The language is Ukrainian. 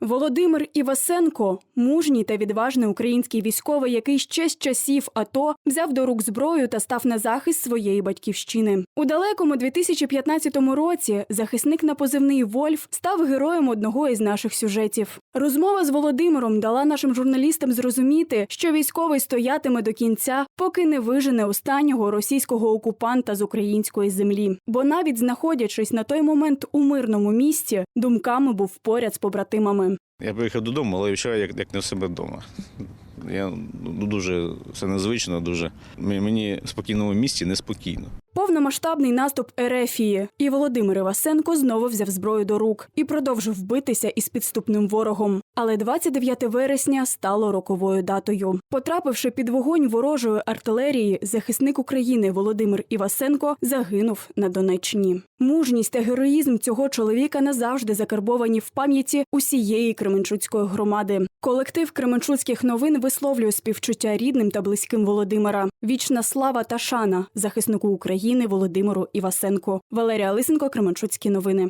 Володимир Івасенко мужній та відважний український військовий, який ще з часів АТО взяв до рук зброю та став на захист своєї батьківщини. У далекому 2015 році захисник на позивний Вольф став героєм одного із наших сюжетів. Розмова з Володимиром дала нашим журналістам зрозуміти, що військовий стоятиме до кінця, поки не вижене останнього російського окупанта з української землі. Бо навіть знаходячись на той момент у мирному місті, думками був поряд з побратимами. Я приїхав додому, але вчора як, як не в себе вдома. Я ну, дуже все незвично, дуже. Мені в спокійному місці неспокійно. Повномасштабний наступ Ерефії, і Володимир Івасенко знову взяв зброю до рук і продовжив битися із підступним ворогом. Але 29 вересня стало роковою датою. Потрапивши під вогонь ворожої артилерії, захисник України Володимир Івасенко загинув на Донеччині. Мужність та героїзм цього чоловіка назавжди закарбовані в пам'яті усієї Кременчуцької громади. Колектив Кременчуцьких новин висловлює співчуття рідним та близьким Володимира. Вічна слава та шана захиснику України Володимиру Івасенко. Валерія Лисенко, Кременчуцькі новини.